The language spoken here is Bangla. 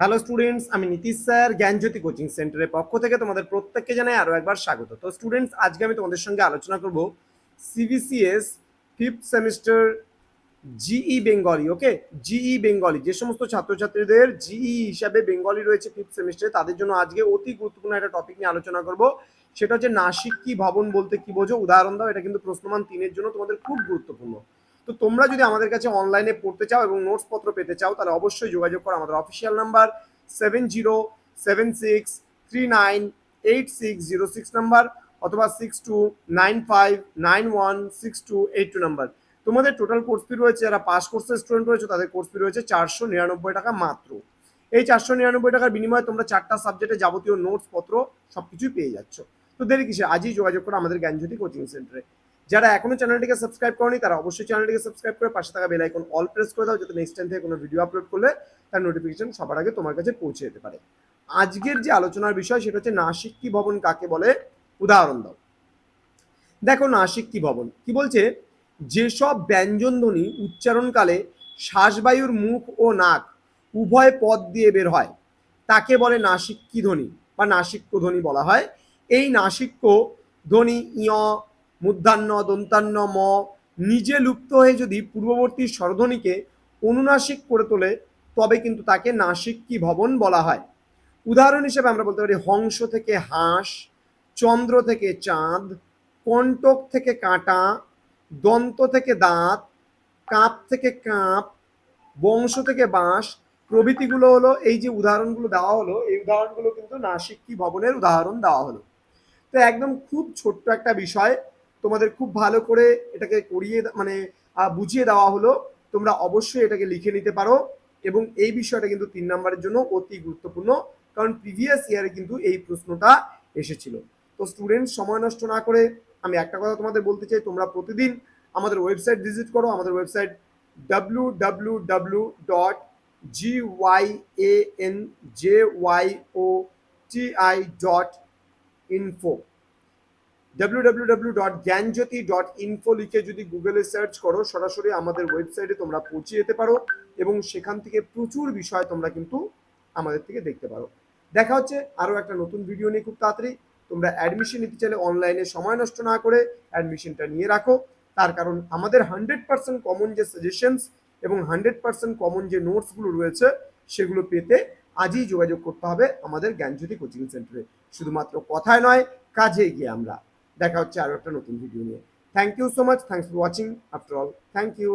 হ্যালো স্টুডেন্টস আমি নীতিশ স্যার, জ্ঞানজ্যোতি কোচিং সেন্টারের পক্ষ থেকে তোমাদের প্রত্যেককে জানাই আরও একবার স্বাগত। তো স্টুডেন্টস আজকে আমি তোমাদের সঙ্গে আলোচনা করব CBCS fifth semester GE Bengali okay GE Bengali যে সমস্ত ছাত্রছাত্রীদের জিই হিসাবে বেঙ্গলি রয়েছে ফিফথ সেমিস্টারে তাদের জন্য আজকে অতি গুরুত্বপূর্ণ একটা টপিক নিয়ে আলোচনা করব। সেটা হচ্ছে নাসিক কি ভবন বলতে কি বোঝো? উদাহরণ দাও, এটা কিন্তু প্রশ্নমান তিনের জন্য তোমাদের খুব গুরুত্বপূর্ণ। তো তোমরা যদি আমাদের কাছে অনলাইনে পড়তে চাও এবং নোটস পত্র পেতে চাও, তাহলে অবশ্যই যোগাযোগ করো আমাদের official number seven zero seven six three nine eight six zero six number অথবা six two nine five nine one six two eight two number তোমাদের টোটাল কোর্স ফি রয়েছে, যারা পাস কোর্সের স্টুডেন্ট রয়েছে, তাদের কোর্স ফি রয়েছে চারশো নিরানব্বই টাকা মাত্র। এই চারশো নিরানব্বই টাকার বিনিময়ে তোমরা চারটা সাবজেক্টে যাবতীয় নোটস পত্র সব কিছুই পেয়ে যাচ্ছ। তো দেরি কিসে আজই যোগাযোগ করো আমাদের জ্ঞানজ্যোতি কোচিং সেন্টারে যারা এখনও চ্যানেলটিকে সাবস্ক্রাইব করনি, তারা অবশ্যই চ্যানেলটিকে সাবস্ক্রাইব করে পাশে থাকা বেল আইকন অল প্রেস করে দাও, যাতে নেক্সট টাইম থেকে কোনো ভিডিও আপলোড করলে তার নোটিফিকেশন সবার আগে তোমার কাছে পৌঁছে যেতে পারে। আজকের যে আলোচনার বিষয় সেটা হচ্ছে নাসিক কি ভবন কাকে বলে? উদাহরণ দাও। দেখো নাসিক কি ভবন। কি বলছে? যেসব ব্যঞ্জনধ্বনি উচ্চারণকালে শ্বাসবায়ুর মুখ ও নাক উভয় পদ দিয়ে বের হয়, তাকে বলে নাসিক্য ধ্বনি বা নাসিক্য ধ্বনি বলা হয়। এই নাসিক্য ধ্বনি ইয় মূর্ধান্য দন্তান্ন, ম, নিজে লুপ্ত হয়ে যদি পূর্ববর্তী স্বরধ্বনিকে অনুনাসিক করে তোলে, তবে কিন্তু তাকে নাসিক্যী ভবন বলা হয়। উদাহরণ হিসেবে আমরা বলতে পারি হংস থেকে হাঁস, চন্দ্র থেকে চাঁদ, কণ্টক থেকে কাঁটা, দন্ত থেকে দাঁত, কাপ থেকে কাঁপ, বংশ থেকে বাঁশ, প্রভৃতিগুলো হলো এই যে উদাহরণগুলো দেওয়া হলো, এই উদাহরণগুলো কিন্তু নাসিক্যী ভবনের উদাহরণ দেওয়া হলো। তো একদম খুব ছোট্ট একটা বিষয় তোমাদের খুব ভালো করে এটাকে করিয়ে মানে বুঝিয়ে দেওয়া হলো। তোমরা অবশ্যই এটাকে লিখে নিতে পারো এবং এই বিষয়টা কিন্তু তিন নম্বরের জন্য অতি গুরুত্বপূর্ণ, কারণ প্রিভিয়াস ইয়ারে কিন্তু এই প্রশ্নটা এসেছিল। তো স্টুডেন্ট সময় নষ্ট না করে আমি একটা কথা তোমাদের বলতে চাই, তোমরা প্রতিদিন আমাদের ওয়েবসাইট ভিজিট করো, আমাদের website W W W dot G Y A N J Y O T I dot info www.জ্ঞানজ্যোতি.info লিখে যদি গুগলে সার্চ করো, সরাসরি আমাদের ওয়েবসাইটে তোমরা পৌঁছে যেতে পারো এবং সেখান থেকে প্রচুর বিষয় তোমরা কিন্তু আমাদের থেকে দেখতে পারো। দেখা হচ্ছে আরও একটা নতুন ভিডিও নিয়ে খুব তাড়াতাড়ি। তোমরা অ্যাডমিশন নিতে চাইলে অনলাইনে সময় নষ্ট না করে অ্যাডমিশনটা নিয়ে রাখো। তার কারণ আমাদের হান্ড্রেড পার্সেন্ট কমন যে সাজেশনস এবং হান্ড্রেড পার্সেন্ট কমন যে নোটসগুলো রয়েছে, সেগুলো পেতে আজই যোগাযোগ করতে হবে আমাদের জ্ঞানজ্যোতি কোচিং সেন্টারে শুধুমাত্র কথায় নয়, কাজে গিয়ে আমরা। দেখা হচ্ছে আরও একটা নতুন ভিডিও নিয়ে। Thank you so much thanks for watching after all thank you